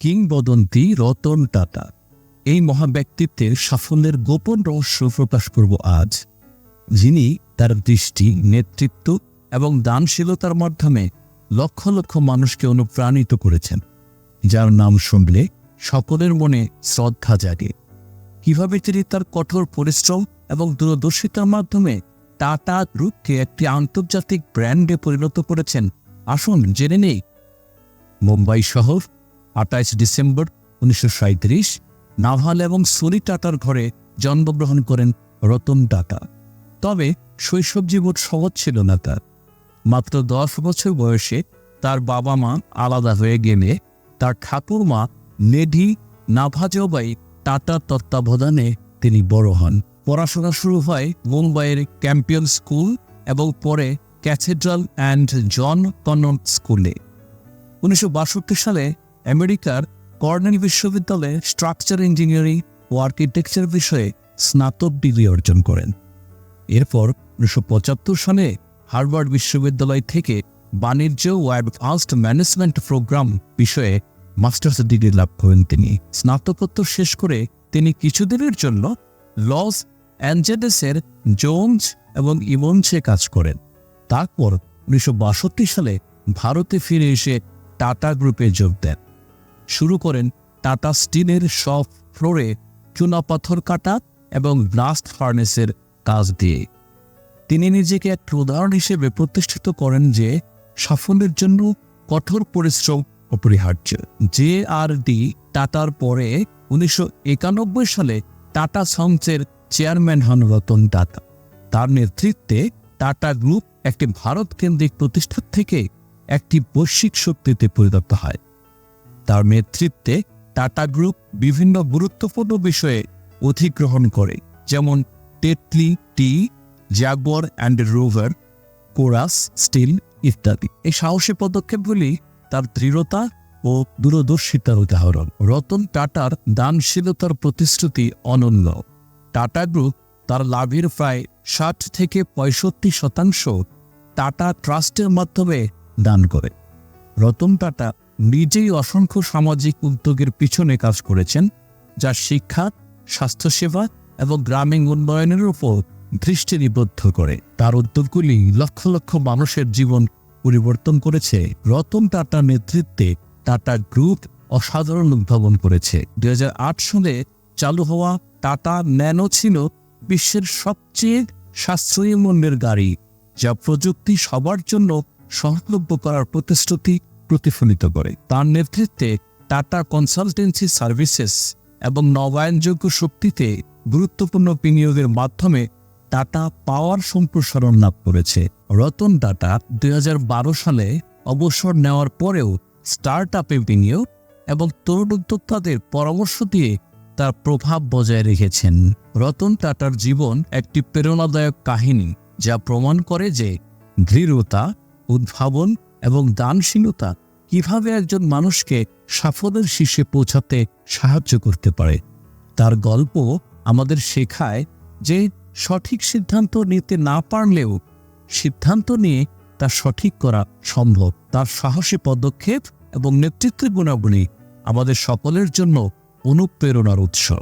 কিংবদন্তি রতন টাটা। এই মহাব্যক্তিত্বের সাফল্যের গোপন রহস্য প্রকাশ করব আজ। যিনি তার দৃষ্টি, নেতৃত্ব এবং দানশীলতার মাধ্যমে লক্ষ লক্ষ মানুষকে অনুপ্রাণিত করেছেন, যার নাম শুনলে সকলের মনে শ্রদ্ধা জাগে। কীভাবে তিনি তার কঠোর পরিশ্রম এবং দূরদর্শিতার মাধ্যমে টাটা গ্রুপকে একটি আন্তর্জাতিক ব্র্যান্ডে পরিণত করেছেন, আসুন জেনে নেই। মুম্বাই শহর আঠাইশ ডিসেম্বর উনিশশো নাভাল এবং সোনি টাটার ঘরে জন্মগ্রহণ করেন রতন টাটা। তবে শৈশব জীবন সহজ ছিল না তার। মাত্র দশ বছর বয়সে তার বাবা মা আলাদা হয়ে গেলে তার ঠাকুরমা নেডি নাভাজবাই টাটার তত্ত্বাবধানে তিনি বড় হন। পড়াশোনা শুরু হয় মুম্বাইয়ের ক্যাম্পিয়ন স্কুল এবং পরে ক্যাথেড্রাল অ্যান্ড জন কনন্ট স্কুলে। উনিশশো বাষট্টি সালে আমেরিকার কর্নেল বিশ্ববিদ্যালয়ে স্ট্রাকচার ইঞ্জিনিয়ারিং ও আর্কিটেকচার বিষয়ে স্নাতক ডিগ্রি অর্জন করেন। এরপর উনিশশো পঁচাত্তর সালে হার্ভার্ড বিশ্ববিদ্যালয় থেকে বাণিজ্য ও অ্যাডভান্সড ম্যানেজমেন্ট প্রোগ্রাম বিষয়ে মাস্টার্স ডিগ্রি লাভ করেন তিনি। স্নাতকোত্তর শেষ করে তিনি কিছুদিনের জন্য লস অ্যাঞ্জেলেসের জোনস এবং ইমনসে কাজ করেন। তারপর উনিশশো বাষট্টি সালে ভারতে ফিরে এসে টাটা গ্রুপে যোগ দেন। শুরু করেন টাটা স্টিলের সব ফ্লোরে চুনাপাথর কাটা এবং ব্লাস্ট ফার্নেসের কাজ দিয়ে। তিনি নিজেকে এক উদাহরণ হিসেবে প্রতিষ্ঠিত করেন যে সাফল্যের জন্য কঠোর পরিশ্রম অপরিহার্য জে আর ডি টাটার পরে উনিশশো একানব্বই সালে টাটা সন্সের চেয়ারম্যান হন রতন টাটা। তার নেতৃত্বে টাটা গ্রুপ একটি ভারত কেন্দ্রিক প্রতিষ্ঠান থেকে একটি বৈশ্বিক শক্তিতে পরিণত হয়। তার নেতৃত্বে টাটা গ্রুপ বিভিন্ন গুরুত্বপূর্ণ বিষয়ে অধিগ্রহণ করে, যেমন Tetley, tea Jaguar and Rover, Corus, steel ইত্যাদি। এই সাহসী পদক্ষেপগুলি তার দৃঢ়তা ও দূরদর্শিতার উদাহরণ। রতন টাটার দানশীলতার প্রতিশ্রুতি অনন্য। টাটা গ্রুপ তার লাভের প্রায় ষাট থেকে পঁয়ষট্টি শতাংশ টাটা ট্রাস্টের মাধ্যমে দান করে। রতন টাটা নিজেই অসংখ্য সামাজিক উদ্যোগের পিছনে কাজ করেছেন, যা শিক্ষা, স্বাস্থ্যসেবা এবং গ্রামীণ উন্নয়নের উপর দৃষ্টি নিবদ্ধ করে। তার উদ্যোগগুলি লক্ষ লক্ষ মানুষের জীবন পরিবর্তন করেছে। রতন টাটার নেতৃত্বে টাটা গ্রুপ অসাধারণ উদ্ভাবন করেছে। দুই হাজার আট সালে চালু হওয়া টাটা ন্যানো ছিল বিশ্বের সবচেয়ে সাশ্রয়ী মূল্যের গাড়ি, যা প্রযুক্তি সবার জন্য সহলভ্য করার প্রতিশ্রুতি প্রতিফলিত করে। তার নেতৃত্বে টাটা কনসালটেন্সি সার্ভিসেস এবং নবায়নযোগ্য শক্তিতে গুরুত্বপূর্ণ বিনিয়োগের মাধ্যমে টাটা পাওয়ার সম্প্রসারণ লাভ করেছে। রতন টাটা দুই সালে অবসর নেওয়ার পরেও স্টার্ট আপে বিনিয়োগ এবং তরুণ উদ্যোক্তাদের পরামর্শ দিয়ে তার প্রভাব বজায় রেখেছেন। রতন টাটার জীবন একটি প্রেরণাদায়ক কাহিনী যা প্রমাণ করে যে দৃঢ়তা, উদ্ভাবন এবং দানশীলতা কীভাবে একজন মানুষকে সাফল্যের শীর্ষে পৌঁছাতে সাহায্য করতে পারে। তার গল্প আমাদের শেখায় যে সঠিক সিদ্ধান্ত নিতে না পারলেও সিদ্ধান্ত নিয়ে তা সঠিক করা সম্ভব। তার সাহসী পদক্ষেপ এবং নেতৃত্বের গুণাগুণী আমাদের সকলের জন্য অনুপ্রেরণার উৎস।